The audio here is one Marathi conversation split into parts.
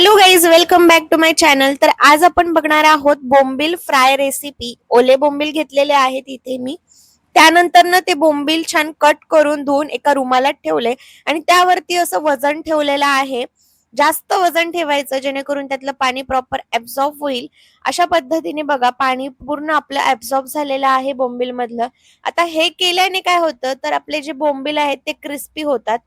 Welcome back to my channel तर आज आपण बघणार आहोत बोंबील फ्राय रेसिपी ओले बोंबील घेतलेले आहेत इथे मी. त्यानंतर ना ते बोंबील छान कट करून धुवून एका रुमालात ठेवले. आणि त्यावरती असं वजन ठेवलेलं आहे. जास्त वजन ठेवायचं जेणेकरून त्यातलं पाणी प्रॉपर ऍब्झॉर्ब होईल. अशा पद्धतीने बघा पाणी पूर्ण आपलं ऍब्झॉर्ब झालेलं आहे बोंबील मधलं आता हे केल्याने काय होतं तर आपले जे बोंबील आहेत ते क्रिस्पी होतात.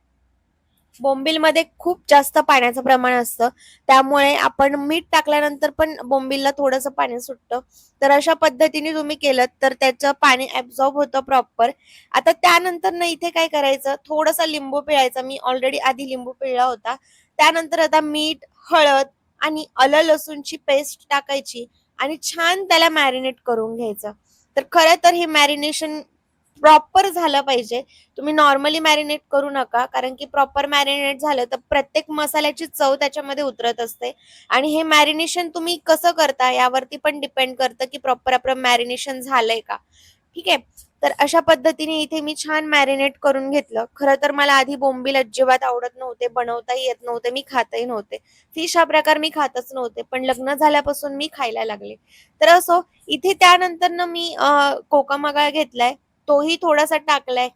बोंबीलमध्ये खूप जास्त पाण्याचं प्रमाण असतं. त्यामुळे आपण मीठ टाकल्यानंतर पण बोंबीलला थोडंसं पाणी सुटतं. तर अशा पद्धतीने तुम्ही केलं तर त्याचं पाणी ऍब्झॉर्ब होतं प्रॉपर आता त्यानंतर ना इथे काय करायचं? थोडंसं लिंबू पिळायचा. मी ऑलरेडी आधी लिंबू पिळला होता. त्यानंतर आता मीठ हळद आणि अल लसूणची पेस्ट टाकायची आणि छान त्याला मॅरिनेट करून घ्यायचं. तर खरं तर हे मॅरिनेशन प्रॉपर झालं पाहिजे. तुम्ही नॉर्मली मॅरिनेट करू नका कारण की प्रॉपर मॅरिनेट झालं तर प्रत्येक मसाल्याची चव त्याच्यामध्ये उतरत असते. आणि हे मॅरिनेशन तुम्ही कसं करता यावरती पण डिपेंड करतं की प्रॉपर आपलं मॅरिनेशन झालंय का. ठीक आहे? तर अशा पद्धतीने इथे मी छान मॅरिनेट करून घेतलं. खरं तर मला आधी बोंबील अजिबात आवडत नव्हते बनवताही येत नव्हते मी खातही नव्हते. फिश हा प्रकार मी खातच नव्हते पण लग्न झाल्यापासून मी खायला लागले. तर असो इथे त्यानंतर ना मी अं, घेतलाय. तोही थोडासा टाकलाय.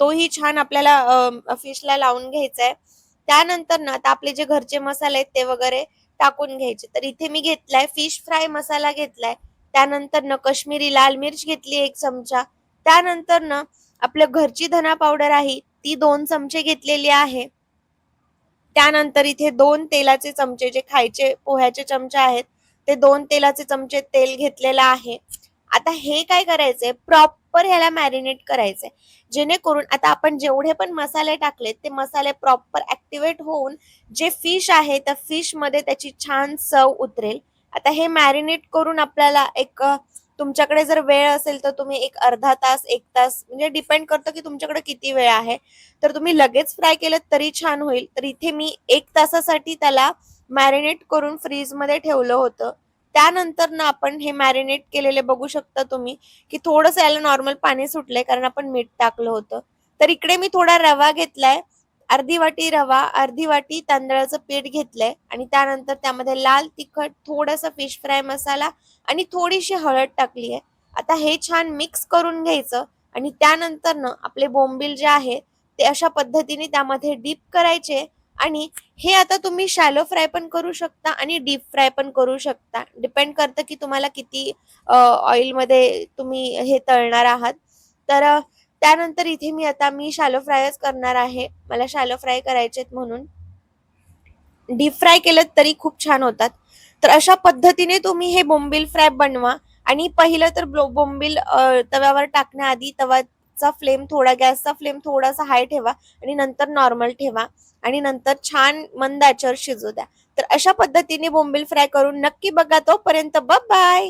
तोही छान आपल्याला फिशला लावून घ्यायचा आहे त्यानंतर ना आता आपले जे घरचे मसाले आहेत ते वगैरे टाकून घ्यायचे. तर इथे मी घेतलाय फिश फ्राय मसाला घेतलाय. त्यानंतर ना कश्मीरी लाल मिर्च घेतली एक चमचा. त्यानंतर ना आपल्या घरची धना पावडर आहे ती दोन चमचे घेतलेली आहे. त्यानंतर इथे दोन तेलाचे चमचे जे खायचे पोह्याचे चमचे आहेत ते दोन तेलाचे चमचे तेल घेतलेलं आहे. आता हे काय करायचंय? प्रॉपर ह्याला मॅरिनेट करायचंय. जेणेकरून आता आपण जेवढे पण मसाले टाकलेत ते मसाले प्रॉपर ऍक्टिव्हेट होऊन जे फिश आहे त्या फिशमध्ये त्याची छान चव उतरेल. आता हे मॅरिनेट करून आपल्याला एक तुमच्याकडे जर वेळ असेल तर तुम्ही एक अर्धा तास एक तास म्हणजे डिपेंड करतं की तुमच्याकडे किती वेळ आहे. तर तुम्ही लगेच फ्राय केलं तरी छान होईल. तर इथे मी एक तासासाठी त्याला मॅरिनेट करून फ्रीजमध्ये ठेवलं होतं. त्यानंतर ना आपण हे मॅरिनेट केलेले बघू शकता तुम्ही की थोडंसं याला नॉर्मल पाणी सुटलंय कारण आपण मीठ टाकलं होतं. तर इकडे मी थोडा रवा घेतलाय अर्धी वाटी रवा अर्धी वाटी तांदळाचं पीठ घेतलंय आणि त्यानंतर त्यामध्ये लाल तिखट थोडासा फिश फ्राय मसाला आणि थोडीशी हळद टाकली आहे. आता हे छान मिक्स करून घ्यायचं आणि त्यानंतर ना आपले बोंबील जे आहे ते अशा पद्धतीने त्यामध्ये डीप करायचे आणि हे आता तुम्ही शॅलो फ्राय पण करू शकता आणि डीप फ्राय पण करू शकता. डिपेंड करतं की तुम्हाला किती ऑइलमध्ये तुम्ही हे तळणार आहात. तर त्यानंतर इथे मी आता मी शॅलो फ्रायच करणार आहे. मला शॅलो फ्राय करायचेत म्हणून. डीप फ्राय केलं तरी खूप छान होतात. तर अशा पद्धतीने तुम्ही हे बोंबील फ्राय बनवा. आणि पहिलं तर ब्लो- बोंबील तव्यावर टाकण्याआधी तवा चा फ्लेम थोडा गॅसचा फ्लेम थोडासा हाय ठेवा आणि नंतर नॉर्मल ठेवा आणि नंतर छान मंद आचेवर शिजू द्या. तर अशा पद्धतीने बोंबील फ्राय करून नक्की बघा तोपर्यंत बाय